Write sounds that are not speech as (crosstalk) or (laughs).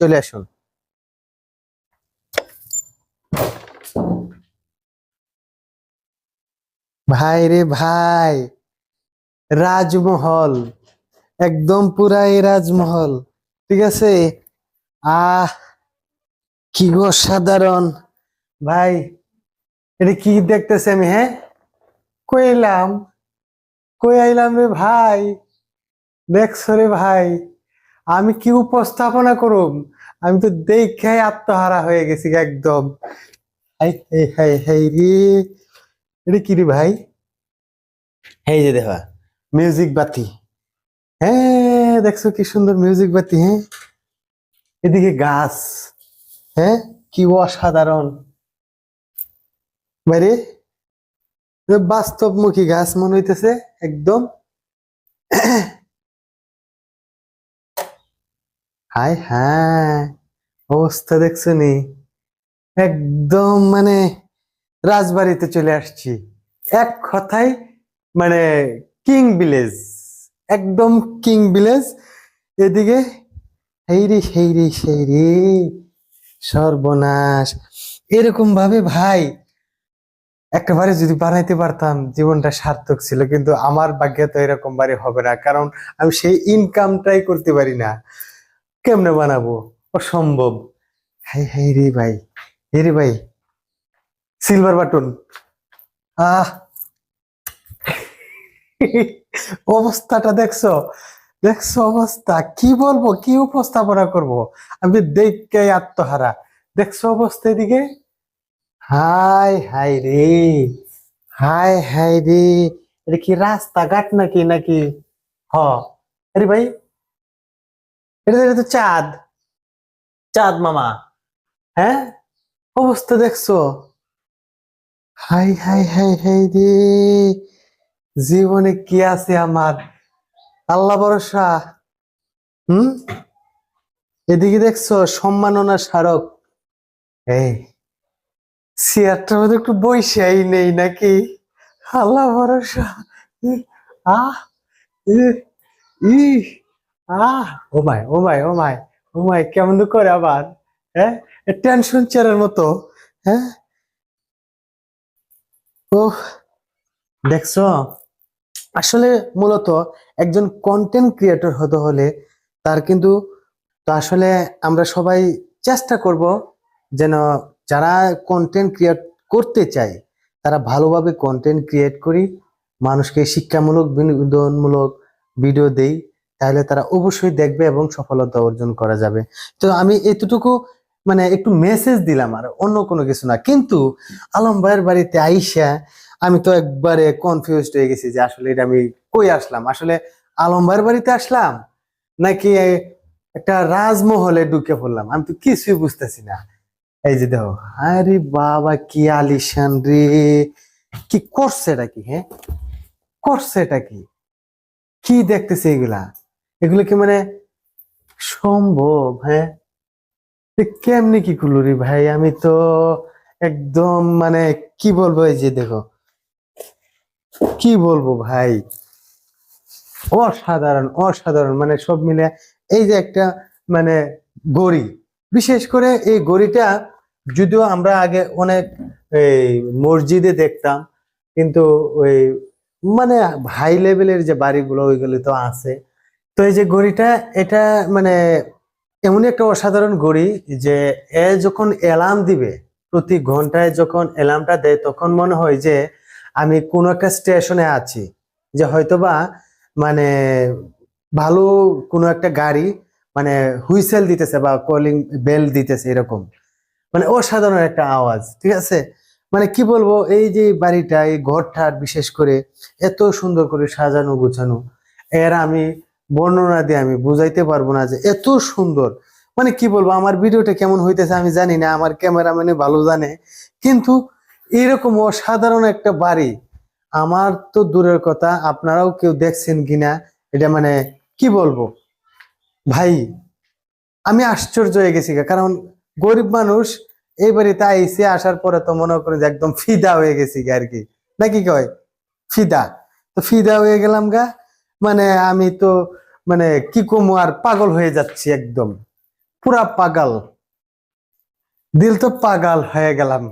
চলে আসুন। ভাই রে ভাই, রাজমহল, একদম পুরাই রাজমহল, ঠিক আছে? আহ, কি গো সাধারণ। ভাই, এটা কি দেখতেছি আমি হ্যাঁ? কই এলাম? কই আইলাম রে ভাই? দেখছ রে ভাই। আমি কি উপস্থাপনা করুম? আমি তো দেখে আত্মহারা হয়ে গেছি একদম। হাই হাই হাই হাই রে। এটা কি রে ভাই? এই যে দেখা। মিউজিক বাতি। হ্যাঁ দেখছ কি সুন্দর মিউজিক বাতি হ্যাঁ? এদিকে গাছ হ্যাঁ? কি অসাধারণ। বাইরে? বাস্তবমুখী গাছ মনে হইতেছে একদম। হাই হ্যাঁ অবস্থা দেখছ নি? একদম মানে রাজবাড়িতে চলে আসছি। এক কথায় মানে কিং ভিলেজ, একদম কিং ভিলেজ। এদিকে এই রে সেই রে সেই রে সর্বনাশ। এরকম ভাবে ভাই, একেবারে যদি বানাইতে পারতাম, জীবনটা সার্থক ছিল, কিন্তু আমার ভাগ্যে তো এরকম বাড়ি হবে না, কারণ আমি সেই ইনকামটাই করতে পারি না। কেমনে বানাবো? অসম্ভব। হাই হাই রে ভাই। হে রে ভাই সিলভার বাটন আহ! (laughs) অবস্থাটা দেখছ? দেখছ অবস্থা? কি বলব? কি উপস্থাপনা করব? আমি দেখকে আত্মহারা। দেখছ অবস্থা এদিকে? হাই হাই রে। হাই হাই রে। এটা কি রাস্তাঘাট নাকি নাকি? হ। আরে ভাই এটা তো চাঁদ। চাঁদ মামা। হ্যাঁ? অবস্থা দেখছ? হাই হাই হাই হাই রে। জীবনে কি আছে আমার? আল্লাহ ভরসা। হুম? এদিকে দেখছ, সম্মাননা স্মারক। এই, চেয়ারটার মধ্যে একটু বৈশাই নেই নাকি? আল্লাহ ভরসা। আহ ই আহ, ও মাই ও মাই ও মাই ও মাই, কেমন করে আবার? হ্যাঁ? টেনশন চেয়ারের মতো হ্যাঁ? ও দেখছ? আসলে মূলত একজন কন্টেন্ট ক্রিয়েটর হতে হলে তার কিন্তু, তো আসলে আমরা সবাই চেষ্টা করব যেন যারা কন্টেন্ট ক্রিয়েট করতে চায়, তারা ভালোভাবে কন্টেন্ট ক্রিয়েট করি, মানুষকে শিক্ষামূলক বিনোদনমূলক ভিডিও দেই। তাহলে তারা অবশ্যই দেখবে এবং সফলতা অর্জন করা যাবে। তো আমি এতটুকু মানে একটু মেসেজ দিলাম আর অন্য কোনো কিছু না। কিন্তু আলম ভাইয়ের বাড়িতে আইসা আমি তো একবারে কনফিউজড হয়ে গেছি যে আসলে এটা আমি কই আসলাম? আসলে আলম ভাইয়ের বাড়িতে আসলাম নাকি একটা রাজমহলে ঢুকে পড়লাম? আমি তো কিছুই বুঝতেছি না। এই যে দেখো, আরে বাবা, কি আলিশান রে! কি করছে এটা কি হ্যাঁ? করছে এটা কি? কি দেখতেছে এগুলা? এগুলো কি মানে সম্ভব হ্যাঁ? কেমনি কি করল রে ভাই? আমি তো একদম মানে কি বলব, এই যে দেখো। কি বলব ভাই? অসাধারণ অসাধারণ। মানে সব মিলে এই যে একটা মানে গড়ি। বিশেষ করে এই গড়িটা যদিও আমরা আগে অনেক এই মসজিদে দেখতাম, কিন্তু ওই মানে হাই লেভেলের যে বাড়িগুলো, ওইগুলো তো আছে। তো এই যে গড়িটা এটা মানে এমন একটা অসাধারণ গড়ি যে এ যখন অ্যালার্ম দিবে, প্রতি ঘন্টায় যখন অ্যালার্মটা দেয়, তখন মনে হয় যে আমি কোনো একটা স্টেশনে আছি। যে হয়তোবা মানে ভালো কোনো একটা গাড়ি মানে হুইসেল দিতেছে বা কলিং বেল দিতেছে এরকম। মানে অসাধারণ একটা আওয়াজ, ঠিক আছে? মানে কি বলব, এই যে বাড়িটা, এই ঘরটা বিশেষ করে এত সুন্দর করে সাজানো, গোছানো, এর আমি বর্ণনা দিয়ে আমি বুঝাইতে পারব না যে এত সুন্দর। মানে কি বলব, আমার ভিডিওটা কেমন হইতেছে আমি জানি না, আমার ক্যামেরাম্যানে ভালো জানে। কিন্তু এরকম অসাধারণ একটা বাড়ি, আমার তো দূরের কথা, আপনারাও কেউ দেখছেন কিনা, এটা মানে কি বলব? ভাই, আমি আশ্চর্য হয়ে গেছি কারণ গরিব মানুষ এই বাড়িতে আইসে আসার পরে তো মনে করেন যে একদম ফিদা হয়ে গেছি আর কি। নাকি কয়? ফিদা। তো ফিদা হয়ে গেলাম গা মানে আমি তো মানে কি কমু আর পাগল হয়ে যাচ্ছি একদম। পুরা পাগল। দিল তো পাগল হয়ে গেলাম।